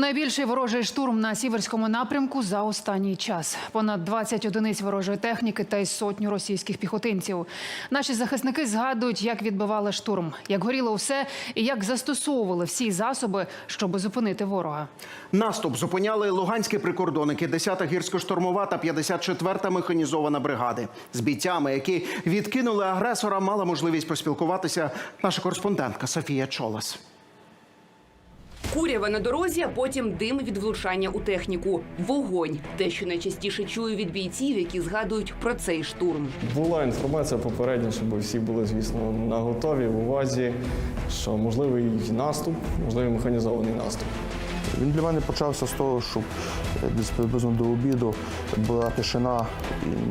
Найбільший ворожий штурм на сіверському напрямку за останній час. Понад 20 одиниць ворожої техніки та й сотню російських піхотинців. Наші захисники згадують, як відбивали штурм, як горіло все і як застосовували всі засоби, щоб зупинити ворога. Наступ зупиняли луганські прикордонники, 10-та гірсько-штурмова та 54-та механізована бригади. З бійцями, які відкинули агресора, мала можливість поспілкуватися наша кореспондентка Софія Чолас. Курява на дорозі, а потім дим від влучання у техніку. Вогонь те, що найчастіше чую від бійців, які згадують про цей штурм. Була інформація попередня, щоб всі були, звісно, на готові в увазі, що можливий наступ, можливий механізований наступ. Він для мене почався з того, що е, десь приблизно до обіду була тишина,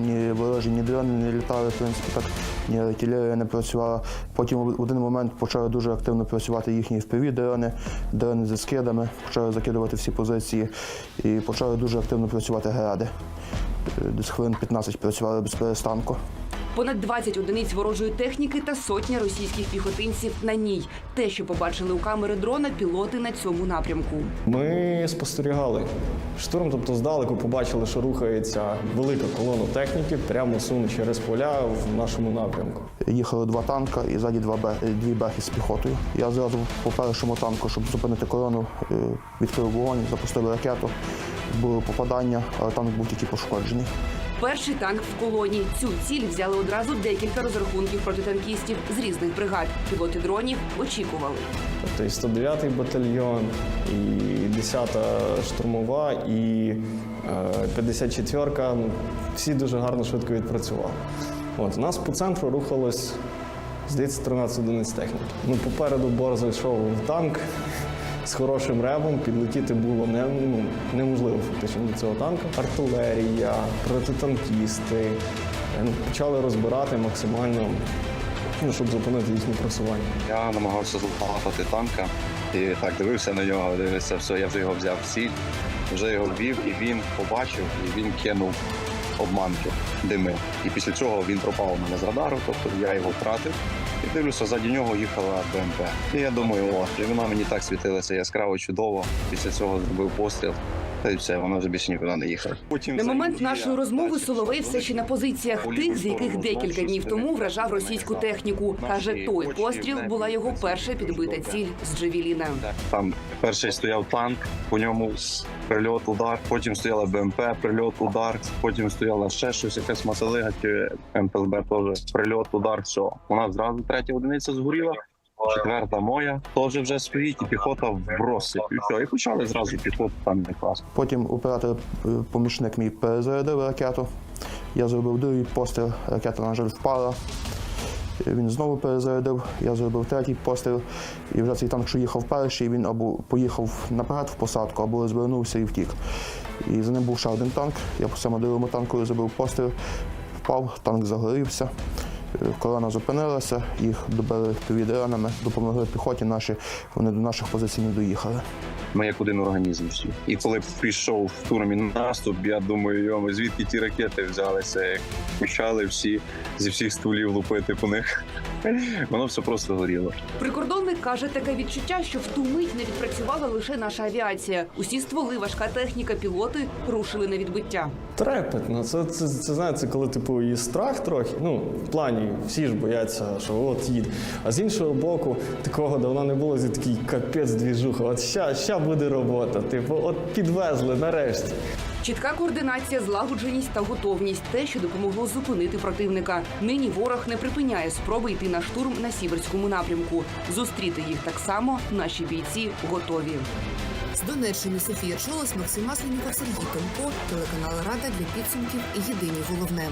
ні ворожі, ні дрони не літали, в принципі, так ні артилерія не працювала. Потім в один момент почали дуже активно працювати їхні впіві дрони, дрони зі скидами, почали закидувати всі позиції і почали дуже активно працювати гради. Е, Десь хвилин 15 працювали без перестанку. Понад 20 одиниць ворожої техніки та сотня російських піхотинців на ній. Те, що побачили у камери дрона, пілоти на цьому напрямку. Ми спостерігали штурм, тобто здалеку побачили, що рухається велика колона техніки, прямо суне через поля в нашому напрямку. Їхали два танка і ззаді два бе- дві бехи з піхотою. Я зразу по першому танку, щоб зупинити корону, е, відкрив вогонь, запустив ракету. Було попадання, але танк був тільки пошкоджений. Перший танк в колоні. Цю ціль взяли одразу декілька розрахунків протитанкістів з різних бригад. Пілоти дронів очікували. Тобто і 109-й батальйон, і 10-та штурмова, і е, 54-ка. Ну, всі дуже гарно швидко відпрацювали. От, у нас по центру рухалось, здається, 13 одиниць техніки. Ну, попереду бор зайшов в танк з хорошим ребом, підлетіти було не, ну, неможливо фактично до цього танка. Артилерія, протитанкісти. Е, Ну, почали розбирати максимально, ну, щоб зупинити їхнє просування. Я намагався злопати танка і так дивився на нього, дивився, все, я вже його взяв в ціль, вже його ввів, і він побачив, і він кинув обманки, дими. І після цього він пропав у мене з радару, тобто я його втратив. І дивлюся, ззаді нього їхала БМП. І я думаю, о, вона мені так світилася яскраво, чудово. Після цього зробив постріл. Та й все, вона вже більше нікуди не їхала. Потім На момент нашої розмови Соловей все ще на позиціях тих, з яких декілька днів тому вражав російську техніку. Каже, той постріл була його перша підбита ціль з Джевеліна. Там перший стояв танк, по ньому прильот, удар, потім стояла БМП, прильот, удар, потім стояла ще щось, якась масалига, чи МПЛБ теж прильот, удар, все. У нас зразу третя одиниця згоріла. Четверта моя теж вже стоїть, і піхота в. І. І почали зразу піхоту там не класно. Потім оператор, е, мій перезарядив ракету. Я зробив другий постріл, ракета, на жаль, впала. Е, Він знову перезарядив, я зробив третій постріл. І вже цей танк, що їхав перший, він або поїхав наперед в посадку, або розвернувся і втік. І за ним був ще один танк. Я по цьому другому танку зробив постріл, впав, танк загорівся. Колона зупинилася, їх добили повідрянами, допомогли піхоті наші, вони до наших позицій не доїхали. Ми як один організм всі. І коли пішов в турмі наступ, я думаю, йому звідки ті ракети взялися, як почали всі зі всіх стволів лупити по них. Воно все просто горіло. Прикордонник каже, таке відчуття, що в ту мить не відпрацювала лише наша авіація. Усі стволи, важка техніка, пілоти рушили на відбиття. Трепетно. Це, це, це знаєте, коли типу і страх трохи. Ну, в плані всі ж бояться, що от їде. А з іншого боку, такого давно не було, зі такий капець двіжуха. От ща, ща буде робота. Типу, от підвезли нарешті. Чітка координація, злагодженість та готовність те, що допомогло зупинити противника. Нині ворог не припиняє спроби йти на штурм на сіверському напрямку. Зустріти їх так само наші бійці готові. З Донеччини Софія Чолос, Максим Масленіков, Сергій Томко, телеканал Рада для підсумків. Єдині головне.